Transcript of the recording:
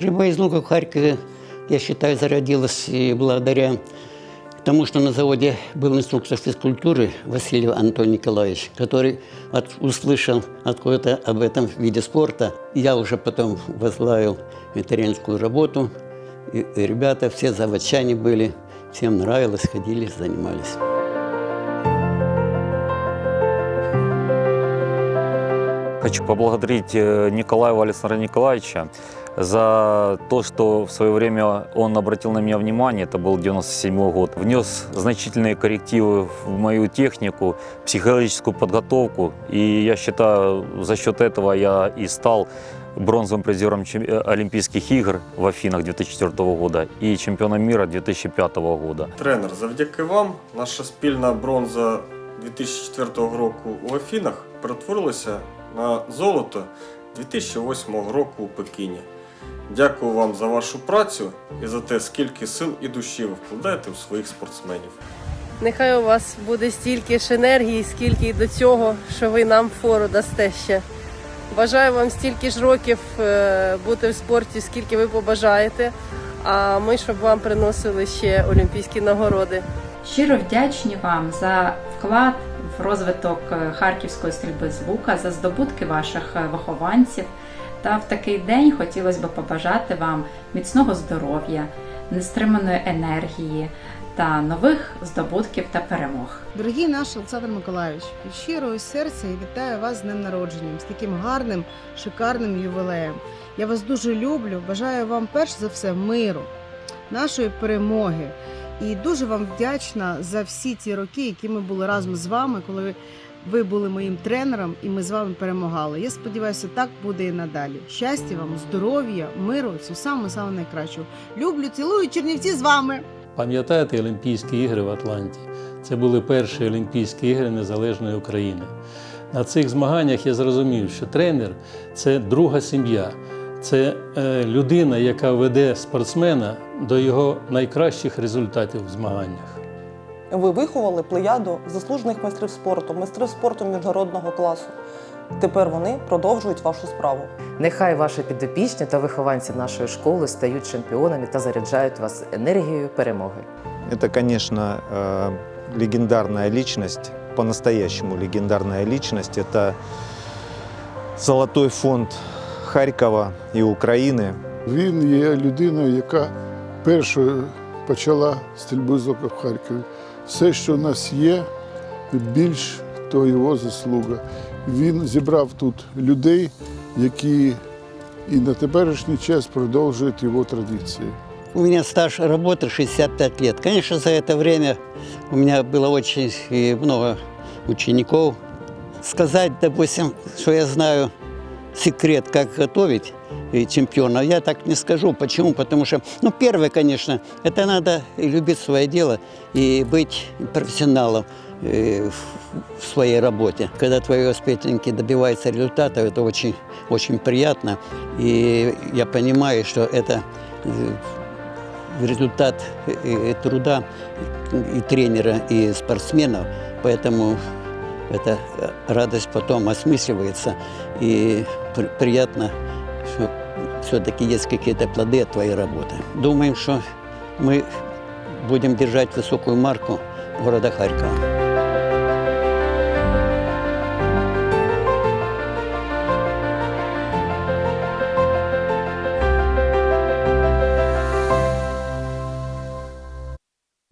Стрельба из лука в Харькове, я считаю, зародилась и благодаря тому, что на заводе был инструктор физкультуры Васильев Антон Николаевич, который от- услышал откуда-то об этом виде спорта. Я уже потом возглавил ветеринарскую работу, и, и ребята все заводчане были, всем нравилось, ходили, занимались. Хочу поблагодарить э, Николаева Александра Николаевича за то, что в свое время он обратил на меня внимание, это был 97 год, внес значительные коррективы в мою технику, психологическую подготовку, и я считаю, за счет этого я и стал бронзовым призером чем- э, Олимпийских игр в Афинах 2004 года и чемпионом мира 2005 года. Тренер, завдяки вам наша спільна бронза 2004 року у Афінах перетворилася на золото 2008 року у Пекіні. Дякую вам за вашу працю і за те, скільки сил і душі ви вкладаєте в своїх спортсменів. Нехай у вас буде стільки ж енергії, скільки і до цього, що ви нам фору дасте ще. Бажаю вам стільки ж років е, бути в спорті, скільки ви побажаєте. А ми, щоб вам приносили ще олімпійські нагороди. Щиро вдячні вам за вклад в розвиток е, харківської стрільби з лука, за здобутки ваших е, вихованців. Та в такий день хотілося б побажати вам міцного здоров'я, нестриманої енергії та нових здобутків та перемог. Дорогий наш Олександр Миколайович, від щирого серця і вітаю вас з днем народженням, з таким гарним, шикарним ювілеєм. Я вас дуже люблю. Бажаю вам перш за все миру, нашої перемоги. І дуже вам вдячна за всі ці роки, які ми були разом з вами, коли ви- були моїм тренером, і ми з вами перемагали. Я сподіваюся, так буде і надалі. Щастя вам, здоров'я, миру, всього саме саме найкращого. Люблю, цілую Чернівці з вами. Пам'ятаєте Олімпійські ігри в Атланті? Це були перші Олімпійські ігри Незалежної України. На цих змаганнях я зрозумів, що тренер це друга сім'я, це е, людина, яка веде спортсмена до його найкращих результатів в змаганнях. Ви виховали плеяду заслужених майстрів спорту, майстрів спорту міжнародного класу. Тепер вони продовжують вашу справу. Нехай ваші підопічні та вихованці нашої школи стають чемпіонами та заряджають вас енергією перемоги. Это, конечно, э, легендарная личность, по-настоящему легендарная личность. Это золотой фонд Харькова и Украины. Він є людиною, яка першою почала стрільбу з ока в Харкові. Все, що в нас є, більш то його заслуга. Він зібрав тут людей, які і на теперішній час продовжують його традиції. У меня стаж работы 65 лет. Конечно, за это время у меня было очень э, много учеников. Сказать, допустим, что я знаю секрет, как готовить чемпиона, я так не скажу. Почему? Потому что, ну, первое, конечно, это надо любить свое дело и быть профессионалом э, в- своей работе. Когда твои воспитанники добиваются результата, это очень, очень приятно. И я понимаю, что это э, результат э, труда и тренера, и спортсменов. Поэтому эта радость потом осмысливается. И при- приятно, все-таки есть какие-то плоды от твоей работы. Думаем, что мы будем держать высокую марку города Харькова.